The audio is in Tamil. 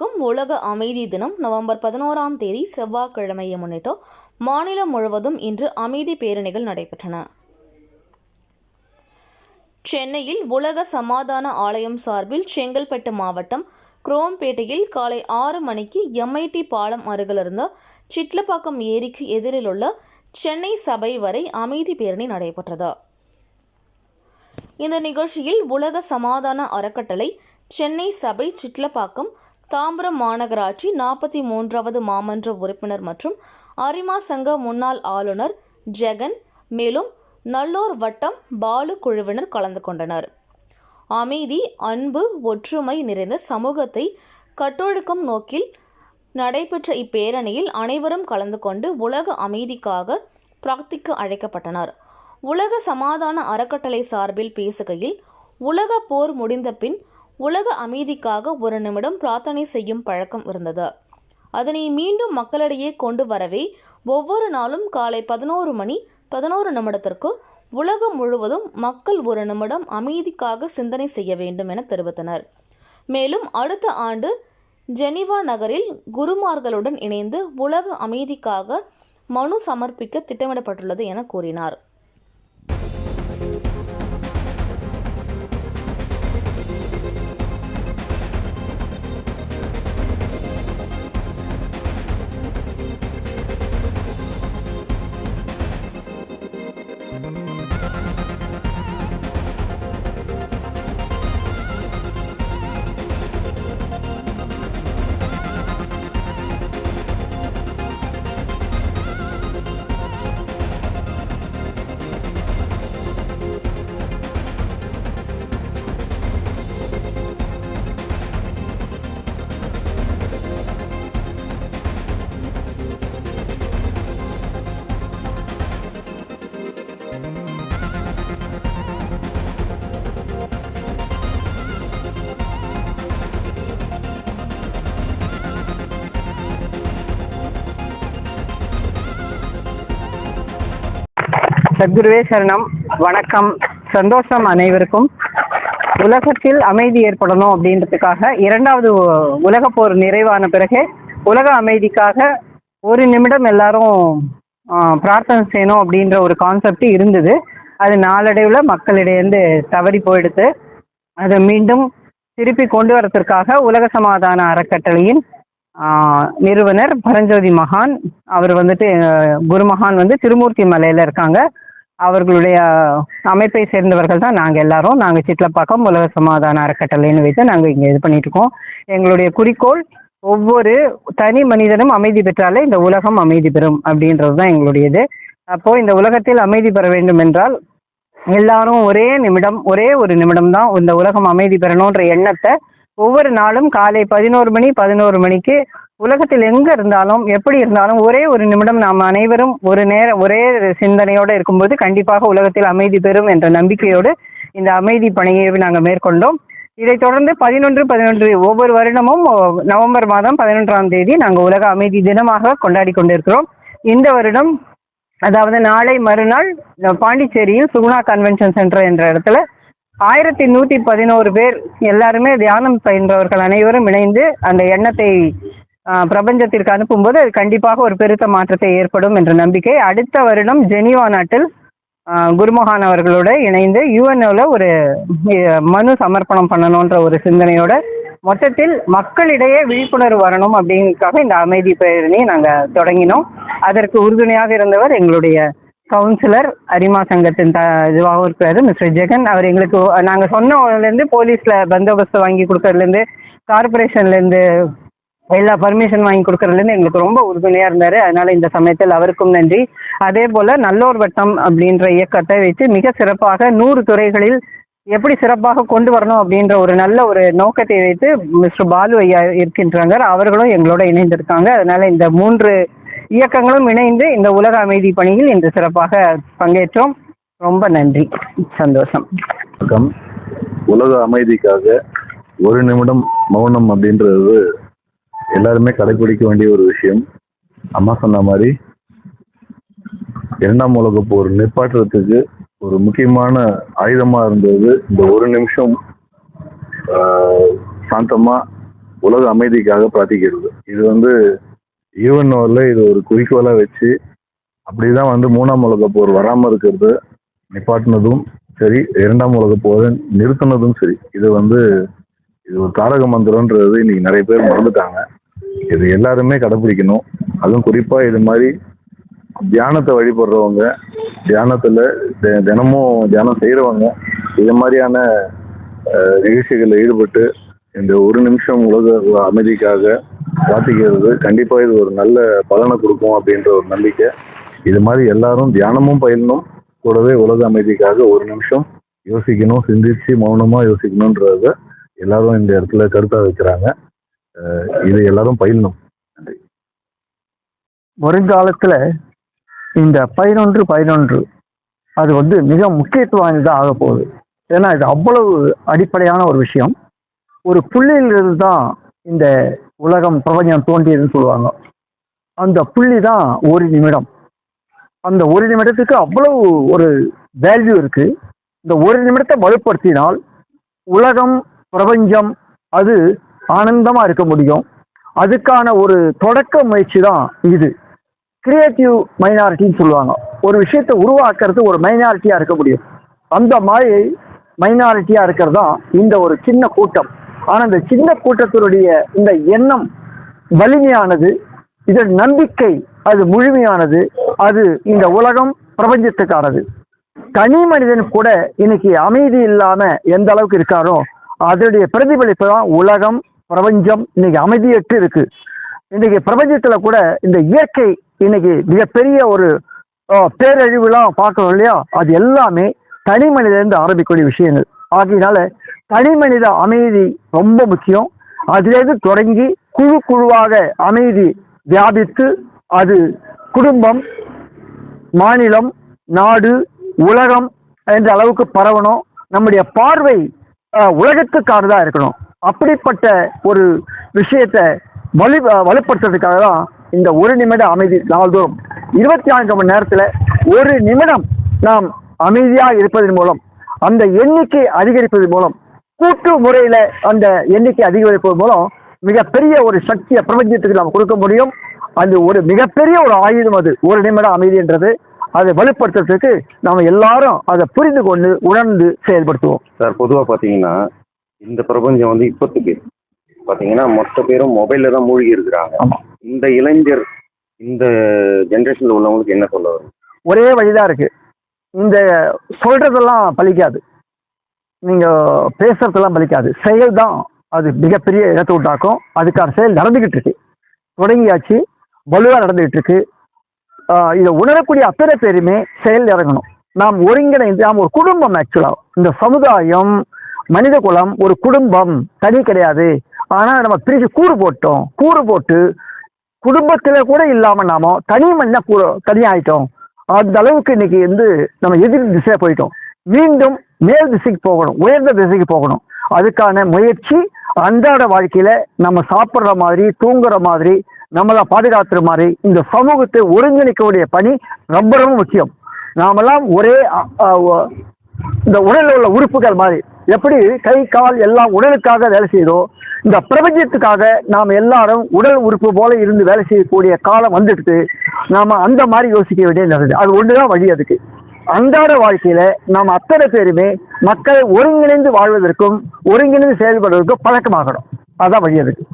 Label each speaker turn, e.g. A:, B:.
A: அனைவருக்கும் உலக அமைதி தினம் நவம்பர் பதினோராம் தேதி செவ்வாய்க்கிழமையை முன்னிட்டு மாநிலம் முழுவதும் இன்று அமைதி பேரணிகள் நடைபெற்றன. சென்னையில் உலக சமாதான ஆலயம் சார்பில் செங்கல்பட்டு மாவட்டம் குரோம்பேட்டையில் காலை ஆறு மணிக்கு எம்ஐடி பாலம் அருகிலிருந்த சிட்லப்பாக்கம் ஏரிக்கு எதிரில் உள்ள சென்னை சபை வரை அமைதி பேரணி நடைபெற்றது. இந்த நிகழ்ச்சியில் உலக சமாதான அறக்கட்டளை சென்னை சபை சிட்லப்பாக்கம் தாம்பரம் மாநகராட்சி நாற்பத்தி மூன்றாவது மாமன்ற உறுப்பினர் மற்றும் அரிமா சங்க முன்னாள் ஆளுநர் ஜெகன் மேலும் நல்லூர் வட்டம் பாலு குழுவினர் கலந்து கொண்டனர். அமைதி அன்பு ஒற்றுமை நிறைந்த சமூகத்தை கட்டொழுக்கும் நோக்கில் நடைபெற்ற இப்பேரணியில் அனைவரும் கலந்து கொண்டு உலக அமைதிக்காக பிரார்த்திக்க அழைக்கப்பட்டனர். உலக சமாதான அறக்கட்டளை சார்பில் பேசுகையில் உலக போர் முடிந்த பின் உலக அமைதிக்காக ஒரு நிமிடம் பிரார்த்தனை செய்யும் பழக்கம் இருந்தது. அதனை மீண்டும் மக்களிடையே கொண்டு வரவே ஒவ்வொரு நாளும் காலை பதினோரு மணி பதினோரு நிமிடத்திற்கு உலகம் முழுவதும் மக்கள் ஒரு நிமிடம் அமைதிக்காக சிந்தனை செய்ய வேண்டும் என தெரிவித்தனர். மேலும் அடுத்த ஆண்டு ஜெனீவா நகரில் குருமார்களுடன் இணைந்து உலக அமைதிக்காக மனு சமர்ப்பிக்க திட்டமிடப்பட்டுள்ளது என கூறினார்.
B: சத்குருவே சரணம் வணக்கம். சந்தோஷம் அனைவருக்கும். உலகத்தில் அமைதி ஏற்படணும் அப்படின்றதுக்காக இரண்டாவது உலக போர் நிறைவான பிறகு உலக அமைதிக்காக ஒரு நிமிடம் எல்லாரும் பிரார்த்தனை செய்யணும் அப்படின்ற ஒரு கான்செப்ட் இருந்தது. அது நாளடைவில் மக்களிடையேருந்து தவறி போயிடுத்து அதை மீண்டும் திருப்பி கொண்டு வரத்திற்காக உலக சமாதான அறக்கட்டளையின் நிறுவனர் பரஞ்சோதி மகான். அவர் வந்துட்டு குருமகான் வந்து திருமூர்த்தி மலையில் இருக்காங்க. அவர்களுடைய அமைப்பை சேர்ந்தவர்கள் தான் நாங்கள் எல்லாரும். நாங்கள் சிட்லப்பாக்கம் உலக சமாதான அறக்கட்டளைன்னு வைத்து நாங்கள் இங்கே இது பண்ணிட்டு இருக்கோம் எங்களுடைய குறிக்கோள் ஒவ்வொரு தனி மனிதனும் அமைதி பெற்றாலே இந்த உலகம் அமைதி பெறும் அப்படின்றது தான் எங்களுடையது. அப்போ இந்த உலகத்தில் அமைதி பெற வேண்டும் என்றால் எல்லாரும் ஒரே நிமிடம் ஒரே ஒரு நிமிடம் தான் இந்த உலகம் அமைதி பெறணுன்ற எண்ணத்தை ஒவ்வொரு நாளும் காலை பதினோரு மணி பதினோரு மணிக்கு உலகத்தில் எங்க இருந்தாலும் எப்படி இருந்தாலும் ஒரே ஒரு நிமிடம் நாம் அனைவரும் ஒரு நேரம் ஒரே சிந்தனையோடு இருக்கும்போது கண்டிப்பாக உலகத்தில் அமைதி பெறும் என்ற நம்பிக்கையோடு இந்த அமைதி பணியை நாங்கள் மேற்கொண்டோம். இதைத் தொடர்ந்து பதினொன்று பதினொன்று ஒவ்வொரு வருடமும் நவம்பர் மாதம் பதினொன்றாம் தேதி நாங்கள் உலக அமைதி தினமாக கொண்டாடி கொண்டிருக்கிறோம். இந்த வருடம் அதாவது நாளை மறுநாள் பாண்டிச்சேரியில் சுகுணா கன்வென்ஷன் சென்டர் என்ற இடத்துல ஆயிரத்தி நூற்றி பதினோரு பேர் எல்லாருமே தியானம் பயின்றவர்கள் அனைவரும் இணைந்து அந்த எண்ணத்தை பிரபஞ்சத்திற்கு அனுப்பும்போது அது கண்டிப்பாக ஒரு பெருத்த மாற்றத்தை ஏற்படும் என்ற நம்பிக்கை. அடுத்த வருடம் ஜெனீவா நாட்டில் குருமகான் அவர்களோட இணைந்து யுஎன்ஓவில் ஒரு மனு சமர்ப்பணம் பண்ணணுன்ற ஒரு சிந்தனையோட மொத்தத்தில் மக்களிடையே விழிப்புணர்வு வரணும் அப்படிங்கிறதுக்காக இந்த அமைதி பேரணியை நாங்கள் தொடங்கினோம். அதற்கு உறுதுணையாக இருந்தவர் எங்களுடைய கவுன்சிலர் அரிமா சங்கத்தின் த இதுவாகவும் இருக்கிறாரு மிஸ்டர் ஜெகன். அவர் எங்களுக்கு நாங்கள் சொன்னதுலேருந்து போலீஸில் பந்தோபஸ்து வாங்கி கொடுக்கறதுலேருந்து கார்பரேஷன்லேருந்து எல்லா பர்மிஷன் வாங்கி கொடுக்கறதுலேருந்து எங்களுக்கு ரொம்ப உறுதுணையாக இருந்தார். அதனால் இந்த சமயத்தில் அவருக்கும் நன்றி. அதே போல் நல்லோர் வட்டம் அப்படின்ற இயக்கத்தை வைத்து மிக சிறப்பாக நூறு துறைகளில் எப்படி சிறப்பாக கொண்டு வரணும் அப்படின்ற ஒரு நல்ல ஒரு நோக்கத்தை வைத்து மிஸ்டர் பாலு ஐயா இருக்கின்றாங்க. அவர்களும் எங்களோட இணைந்திருக்காங்க. அதனால இந்த மூன்று இயக்கங்களும் இணைந்து இந்த உலக அமைதி பணியில் இன்று சிறப்பாக பங்கேற்றோம். ரொம்ப நன்றி. சந்தோஷம்.
C: உலக அமைதிக்காக ஒரு நிமிடம் மௌனம் அப்படின்றது எல்லாருமே கடைபிடிக்க வேண்டிய ஒரு விஷயம். அம்மா சொன்ன மாதிரி இரண்டாம் உலக போர் நிப்பாட்டுறதுக்கு ஒரு முக்கியமான ஆயுதமா இருந்தது. இந்த ஒரு நிமிஷம் சாந்தமா உலக அமைதிக்காக பிரார்த்திக்கிறது. இது வந்து ஈவன் இது ஒரு குறிக்கோளாக வச்சு அப்படிதான் வந்து மூணாம் உலக போர் வராமல் இருக்கிறது நிப்பாட்டினதும் சரி இரண்டாம் உலக போரை நிறுத்தினதும் சரி. இது வந்து இது ஒரு தாரக மந்திரன்றது இன்னைக்கு நிறைய பேர் மறந்துட்டாங்க. இது எல்லாருமே கடைபிடிக்கணும். அதுவும் குறிப்பா இது மாதிரி தியானத்தை வழிபடுறவங்க தியானத்துல தினமும் தியானம் செய்யறவங்க இது மாதிரியான நிகழ்ச்சிகளில் ஈடுபட்டு இந்த ஒரு நிமிஷம் உலக அமைதிக்காக வாசிக்கிறது கண்டிப்பா இது ஒரு நல்ல பலனை கொடுக்கும் அப்படின்ற ஒரு நம்பிக்கை. இது மாதிரி எல்லாரும் தியானமும் பயிலணும். கூடவே உலக அமைதிக்காக ஒரு நிமிஷம் யோசிக்கணும் சிந்திச்சு மௌனமா யோசிக்கணுன்றத எல்லாரும் இந்த இடத்துல கருத்தா வைக்கிறாங்க. இது எல்லாரும் பயிலணும்.
D: வருங்காலத்துல இந்த பதினொன்று பதினொன்று அது வந்து மிக முக்கியத்துவம் வாய்ந்ததாக ஆக போகுது. ஏன்னா இது அவ்வளவு அடிப்படையான ஒரு விஷயம். ஒரு புள்ளியிலிருந்து தான் இந்த உலகம் பிரபஞ்சம் தோன்றியதுன்னு சொல்லுவாங்க. அந்த புள்ளி தான் ஒரு நிமிடம். அந்த ஒரு நிமிடத்துக்கு அவ்வளவு ஒரு வேல்யூ இருக்கு. இந்த ஒரு நிமிடத்தை வலுப்படுத்தினால் உலகம் பிரபஞ்சம் அது ஆனந்தமாக இருக்க முடியும். அதுக்கான ஒரு தொடக்க முயற்சி தான் இது கிரியேட்டிவ் மைனாரிட்டின்னு சொல்லுவாங்க. ஒரு விஷயத்தை உருவாக்குறது ஒரு மைனாரிட்டியாக இருக்க முடியும். அந்த மாதிரி மைனாரிட்டியாக இருக்கிறது தான் இந்த ஒரு சின்ன கூட்டம். ஆனால் இந்த சின்ன கூட்டத்தினுடைய இந்த எண்ணம் வலிமையானது இதன் நம்பிக்கை அது முழுமையானது அது இந்த உலகம் பிரபஞ்சத்துக்கானது. தனி மனிதன் கூட இன்னைக்கு அமைதி இல்லாம எந்த அளவுக்கு இருக்காரோ அதனுடைய பிரதிபலிப்பு தான் உலகம் பிரபஞ்சம் இன்னைக்கு அமைதியற்று இருக்கு. இன்னைக்கு பிரபஞ்சத்துல கூட இந்த இயற்கை இன்னைக்கு மிகப்பெரிய ஒரு பேரழிவுலாம் பார்க்கணும் இல்லையா? அது எல்லாமே தனி மனிதன் ஆரம்பிக்கக்கூடிய விஷயங்கள். ஆகையினால தனி மனித அமைதி ரொம்ப முக்கியம். அதிலிருந்து தொடங்கி குழு குழுவாக அமைதி வியாபித்து அது குடும்பம் மாநிலம் நாடு உலகம் என்ற அளவுக்கு பரவணும். நம்முடைய பார்வை உலகத்துக்கானதாக உலகத்துக்கானதா இருக்கணும். அப்படிப்பட்ட ஒரு விஷயத்தை வலு வலுப்படுத்துறதுக்காக தான் இந்த ஒரு நிமிட அமைதி நாள்தோறும். இருபத்தி நான்கு மணி நேரத்தில் ஒரு நிமிடம் நாம் அமைதியாக இருப்பதன் மூலம் அந்த எண்ணிக்கை அதிகரிப்பதன் மூலம் கூட்டு முறையில் அந்த எண்ணிக்கை அதிகரிப்பதன் மூலம் மிகப்பெரிய ஒரு சக்தியை பிரபஞ்சத்துக்கு நாம் கொடுக்க முடியும். அது ஒரு மிகப்பெரிய ஒரு ஆயுதம் அது. ஒரு நிமிடம் அமைதின்றது அதை வலுப்படுத்துறதுக்கு நாம் எல்லாரும் அதை புரிந்து கொண்டு உணர்ந்து செயல்படுத்துவோம்.
E: சார் பொதுவாக பார்த்தீங்கன்னா இந்த பிரபஞ்சம் வந்து இப்போத்துக்கு பார்த்தீங்கன்னா மொத்த பேரும் மொபைலில் தான் மூழ்கி இருக்கிறாங்க. இந்த இளைஞர் இந்த ஜென்ரேஷனில் உள்ளவங்களுக்கு என்ன சொல்ல வரும்?
D: ஒரே வழிதான் இருக்கு. இந்த சொல்றதெல்லாம் பலிக்காது நீங்க பேசுறதெல்லாம் பலிக்காது செயல் தான் அது மிகப்பெரிய இடத்தை உண்டாக்கும். அதுக்கான செயல் நடந்துகிட்டு இருக்கு. தொடங்கியாச்சு. வலுவா நடந்துகிட்டு இருக்கு. இதை உணரக்கூடிய அத்தனை பேருமே செயல் இறங்கணும். நாம் ஒருங்கிணைந்து நாம் ஒரு குடும்பம் ஆக்சுவலா இந்த சமுதாயம் மனித குலம் ஒரு குடும்பம் தனி கிடையாது. ஆனால் நம்ம பிரிச்சு கூறு போட்டோம். கூறு போட்டு குடும்பத்தில் கூட இல்லாமல் நாம தனி மனிதனா கூற தனியாயிட்டோம் அந்த அளவுக்கு இன்னைக்கு வந்து நம்ம எதிர் திசையாக போயிட்டோம். மீண்டும் மேல் திசைக்கு போகணும் உயர்ந்த திசைக்கு போகணும். அதுக்கான முயற்சி அன்றாட வாழ்க்கையில நம்ம சாப்பிட்ற மாதிரி தூங்குற மாதிரி நம்மளை பாதுகாத்துற மாதிரி இந்த சமூகத்தை ஒருங்கிணைக்கக்கூடிய பணி ரொம்ப ரொம்ப முக்கியம். நாமெல்லாம் ஒரே இந்த உடலில் உள்ள உறுப்புகள் மாதிரி எப்படி கை கால் எல்லாம் உடலுக்காக வேலை செய்தோ இந்த பிரபஞ்சத்துக்காக நாம் எல்லாரும் உடல் உறுப்பு போல இருந்து வேலை செய்யக்கூடிய காலம் வந்துடுது. நாம அந்த மாதிரி யோசிக்க வேண்டியது நல்லது அது ஒண்ணுதான் வழி அதுக்கு. அன்றாட வாழ்க்கையில நாம் அத்தனை பேருமே மக்களை ஒருங்கிணைந்து வாழ்வதற்கும் ஒருங்கிணைந்து செயல்படுவதற்கும் பழக்கமாகணும். அதான் வழி அதுக்கு.